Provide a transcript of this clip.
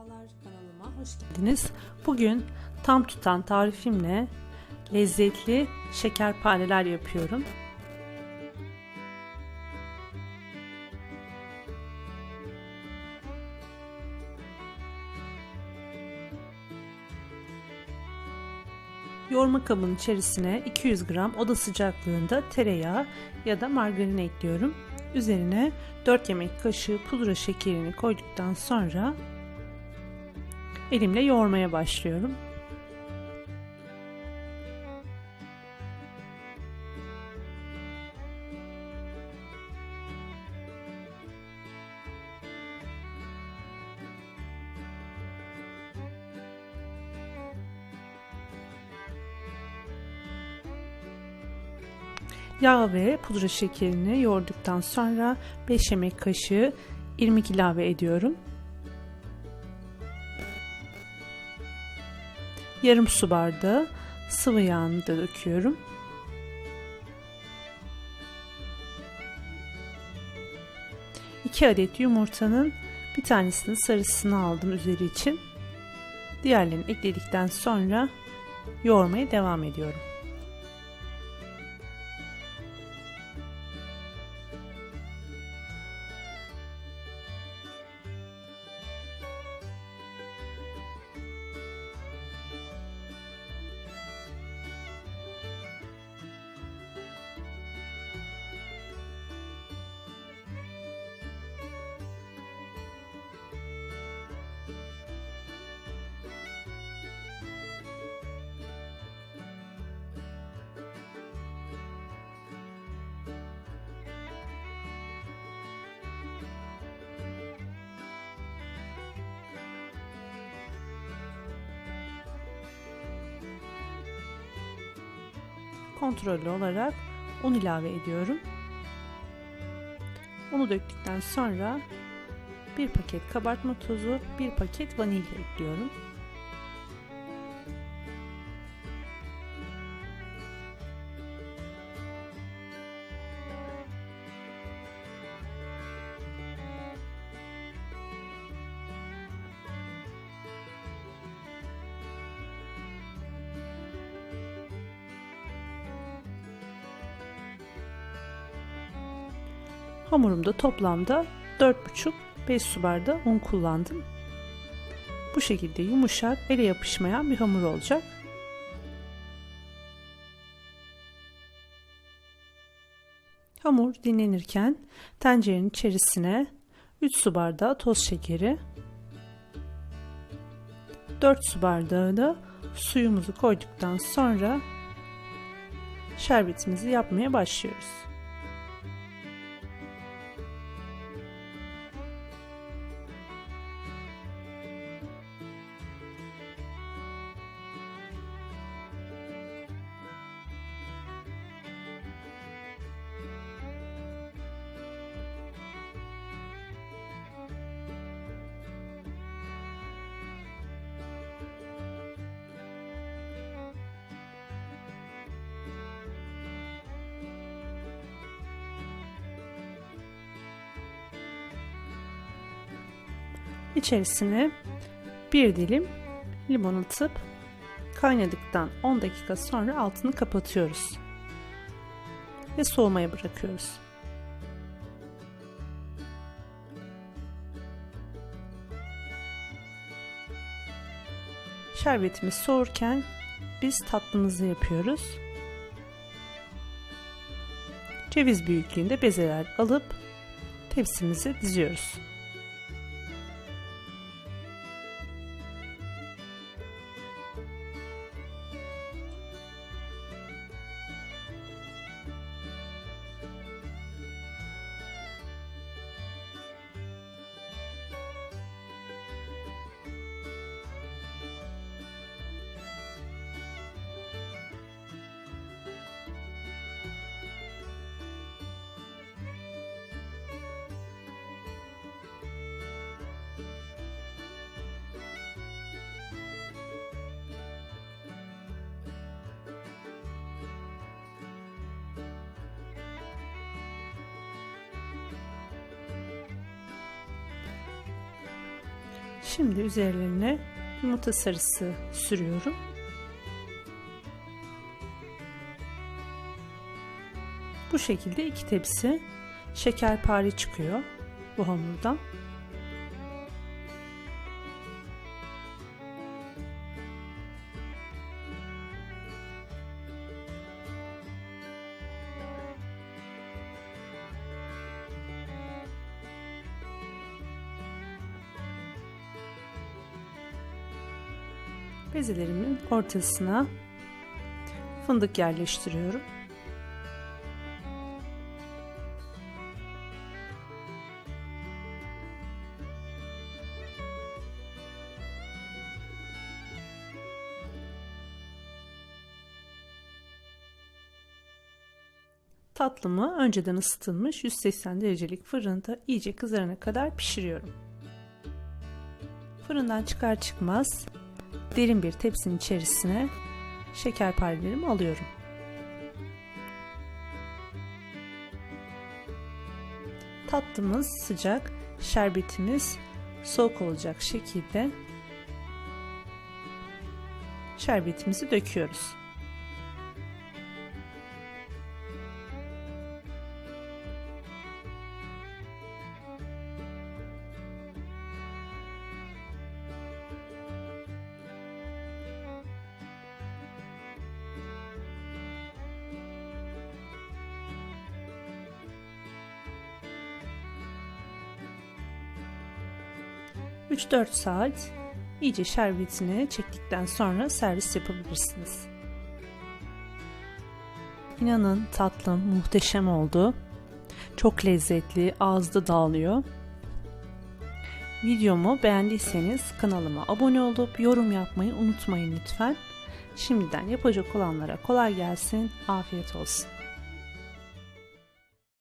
Merhabalar kanalıma hoş geldiniz. Bugün tam tutan tarifimle lezzetli şekerpareler yapıyorum. Yoğurma kabının içerisine 200 gram oda sıcaklığında tereyağı ya da margarin ekliyorum. Üzerine 4 yemek kaşığı pudra şekerini koyduktan sonra elimle yoğurmaya başlıyorum. Yağ ve pudra şekerini yoğurduktan sonra 5 yemek kaşığı irmik ilave ediyorum. Yarım su bardağı sıvı yağını da döküyorum. İki adet yumurtanın bir tanesinin sarısını aldım üzeri için. Diğerlerini ekledikten sonra yoğurmaya devam ediyorum. Kontrollü olarak un ilave ediyorum. Unu döktükten sonra bir paket kabartma tozu, bir paket vanilya ekliyorum. Hamurumda toplamda 4,5-5 su bardağı un kullandım. Bu şekilde yumuşak, ele yapışmayan bir hamur olacak. Hamur dinlenirken tencerenin içerisine 3 su bardağı toz şekeri, 4 su bardağı da suyumuzu koyduktan sonra şerbetimizi yapmaya başlıyoruz. İçerisine bir dilim limon atıp kaynadıktan 10 dakika sonra altını kapatıyoruz. Ve soğumaya bırakıyoruz. Şerbetimiz soğurken biz tatlımızı yapıyoruz. Ceviz büyüklüğünde bezeler alıp tepsimizi diziyoruz. Şimdi üzerlerine yumurta sarısı sürüyorum. Bu şekilde iki tepsi şekerpare çıkıyor bu hamurdan. Bezelerimin ortasına fındık yerleştiriyorum. Tatlımı önceden ısıtılmış 180 derecelik fırında iyice kızarana kadar pişiriyorum. Fırından çıkar çıkmaz derin bir tepsinin içerisine şekerparelerimi alıyorum. Tatlımız sıcak, şerbetimiz soğuk olacak şekilde şerbetimizi döküyoruz. 3-4 saat iyice şerbetini çektikten sonra servis yapabilirsiniz. İnanın tatlım muhteşem oldu. Çok lezzetli, ağızda dağılıyor. Videomu beğendiyseniz kanalıma abone olup yorum yapmayı unutmayın lütfen. Şimdiden yapacak olanlara kolay gelsin, afiyet olsun.